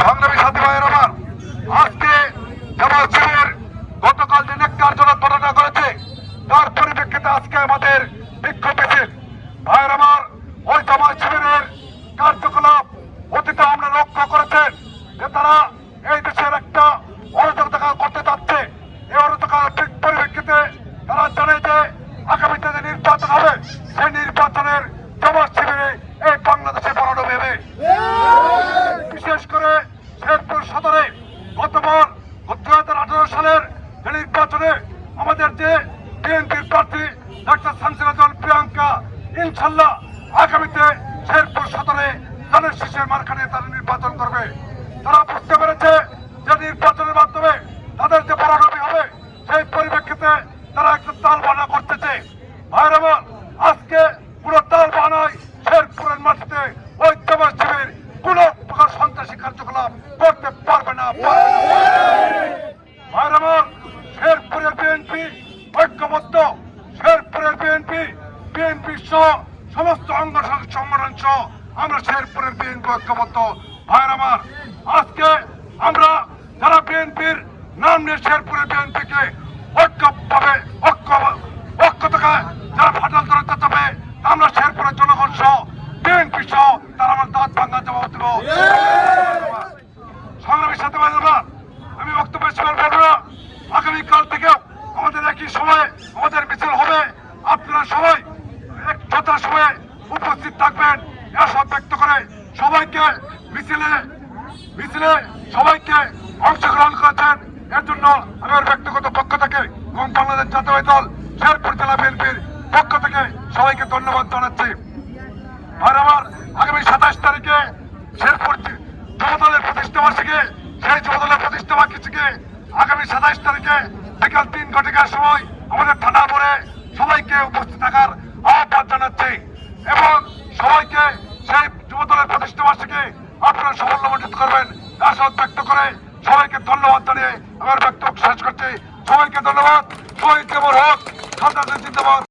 সংগ্রামী সাথী ভাইয়ের আমার আজকে জামাত শিবির গতকাল যে নেককারজনক ঘটনা করেছে তার পরিপ্রেক্ষিতে আজকে আমাদের বিক্ষোভ মিছিল। ভাইয়ের আমার ওই জামাত শিবিরের কার্যকলাপ অতীতে আমরা লক্ষ্য করেছেন যে তারা এই দেশের একটা অরাজকতা করতে চাচ্ছে। এই অরাজকতার পরিপ্রেক্ষিতে তারা জানে যে আগামীতে যে নির্বাচন হবে, সেই নির্বাচনের জামাত শিবিরে এই বাংলাদেশে বড় ভেবে বিশেষ করে শেরপুর সদরে গতবার দু হাজার আঠারো সালের যে নির্বাচনে আমাদের যে বিএনপির প্রার্থী ডাক্তার শামসিরাজল প্রিয়াঙ্কা, ইনশাল্লাহ আগামীতে শেরপুর সদরে ধানের শীষের মারখানে তারা নির্বাচন করবে। তারা বুঝতে পেরেছে যে নির্বাচনের মাধ্যমে তাদের যে পরানবী হবে, সেই পরিপ্রেক্ষিতে তারা একটা তাল বানা করতেছে। আমার, আজকে পুরো তাল বানায় শেরপুরের মাটিতে ওই জামাত শিবির কোন প্রকার সন্ত্রাসী কার্যকলাপ করতে পারবে না পারবে না। ভাইয়ের আমার শেরপুরের বিএনপি ঐক্যবদ্ধ শেরপুরের বিএনপি বিএনপি সহ সমস্ত অঙ্গ সংগঠন সহ আমরা শেরপুরের বিএনপি ঐক্যবদ্ধ। ভাইয়ের আমার, আজকে আমরা যারা বিএনপির নাম নিয়ে শেরপুরের বিএনপিকে ঐক্যভাবে ঐক্য ঐক্য থেকে যারা ফাটাল ধরে চাচাবে আমরা শেরপুরের জনগণ সহ, বিএনপি সহ, তারা আমার দাঁত ভাঙ্গা জবাব দেবো। সংগ্রামীর সাথে আমি বক্তব্য শেয়ার করব না আগামীকাল থেকে আমাদের একই সময়ে আমাদের মিছিল হবে। আপনারা সবাই এক যথা সময়ে উপস্থিত থাকবেন। এসব ব্যক্ত করে সবাইকে মিছিলে মিছিলে সবাইকে অংশগ্রহণ করেছেন। এর জন্য আমি আমার ব্যক্তিগত পক্ষ থেকে এবং বাংলাদেশ জাতীয় দল, শেরপুর জেলা বিএনপির পক্ষ থেকে সবাইকে ধন্যবাদ জানাচ্ছি। আর আমার আগামী সাতাশ তারিখে শেরপুর যুবদলের প্রতিষ্ঠা বার্ষিকী, সেই যুবদলের প্রতিষ্ঠা বার্ষিকী আগামী সাতাশ তারিখে বিকাল তিন ঘটিকার সময় আমাদের থানা পরে সবাইকে উপস্থিত এবং সবাইকে সেই যুবদলের প্রতিষ্ঠা বার্ষিকী আপনারা সমন্বয় করবেন। আশাবাদ ব্যক্ত করে সবাইকে ধন্যবাদ জানিয়ে আমার বক্তব্য শেষ করছি। সবাইকে ধন্যবাদ। সবাইকে আমার হোক। খাদ্য জিন্দাবাদ।